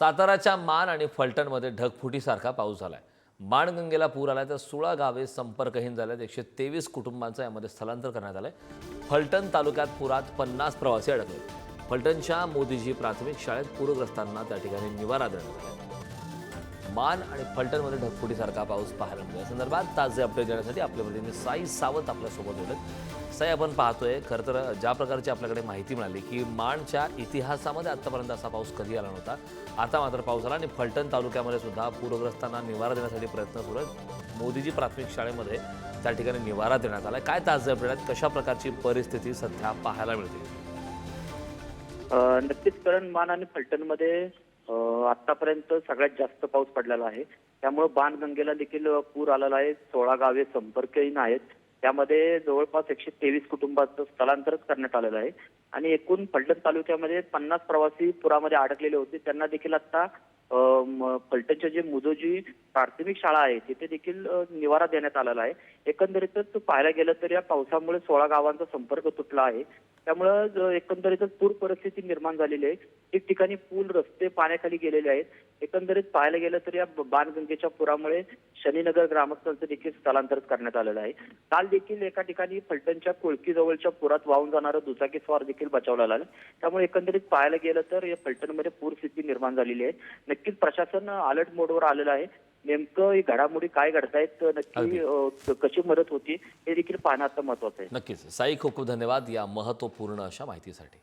साताराच्या मान आणि फलटणमध्ये ढगफुटीसारखा पाऊस झाला आहे माणगंगेला पूर आला तर सोळा गावे संपर्कहीन झाल्यात एकशे तेवीस कुटुंबांचं यामध्ये स्थलांतर करण्यात आलं आहे फलटण तालुक्यात पुरात पन्नास प्रवासी अडकले फलटणच्या मोदीजी प्राथमिक शाळेत पूरग्रस्तांना त्या ठिकाणी निवारा देण्यात आला मान आणि फलटणमध्ये ढगफुटीसारखा पाऊस पाहायला मिळतो या संदर्भात ताजे अपडेट देण्यासाठी आपले प्रतिनिधी साई सावंत आपल्यासोबत होते. साई आपण पाहतोय खरं तर ज्या प्रकारची आपल्याकडे माहिती मिळाली की माणच्या इतिहासामध्ये आतापर्यंत असा पाऊस कधी आला नव्हता. आता मात्र पाऊस आला आणि फलटण तालुक्यामध्ये सुद्धा पूरग्रस्तांना निवारा देण्यासाठी प्रयत्न सुरू आहेत. मोदीजी प्राथमिक शाळेमध्ये त्या ठिकाणी निवारा देण्यात आला काय ताजे अपडेट आहेत? कशा प्रकारची परिस्थिती सध्या पाहायला मिळते? नक्कीच कारण मान आणि फलटणमध्ये आतापर्यंत सगळ्यात जास्त पाऊस पडलेला आहे. त्यामुळे बाणगंगेला देखील पूर आलेला आहे. सोळा गावे संपर्कहीन आहेत. त्यामध्ये जवळपास एकशे तेवीस कुटुंबाचं स्थलांतरच करण्यात आलेलं आहे. आणि एकूण फलटण तालुक्यामध्ये पन्नास प्रवासी पुरामध्ये अडकलेले होते. त्यांना देखील आता फलटणच्या जे मुदोजी प्राथमिक शाळा आहे तिथे देखील निवारा देण्यात आलेला आहे. एकंदरीतच पाहायला गेलं तर या पावसामुळे सोळा गावांचा संपर्क तुटला आहे. त्यामुळं एकंदरीतच पूर परिस्थिती निर्माण झालेली आहे. ठिकठिकाणी पूल रस्ते पाण्याखाली गेलेले आहेत. एकंदरीत पाहायला गेलं तर या बाणगंगेच्या पुरामुळे शनीनगर ग्रामस्थांचं देखील स्थलांतर करण्यात आलेलं आहे. काल देखील एका ठिकाणी फलटणच्या कोळकी जवळच्या पुरात वाहून जाणारं दुचाकी स्वार देखील बचावला आलं. त्यामुळे एकंदरीत पाहायला गेलं तर या फलटणमध्ये पूरस्थिती निर्माण झालेली आहे. नक्कीच प्रशासन अलर्ट मोडवर आलेलं आहे. नेमकं ही घडामोडी काय घडतायत. नक्की कशी मदत होती हे देखील पाहणं आता महत्वाचं आहे. नक्कीच. साई खूप खूप धन्यवाद या महत्त्वपूर्ण अशा माहितीसाठी.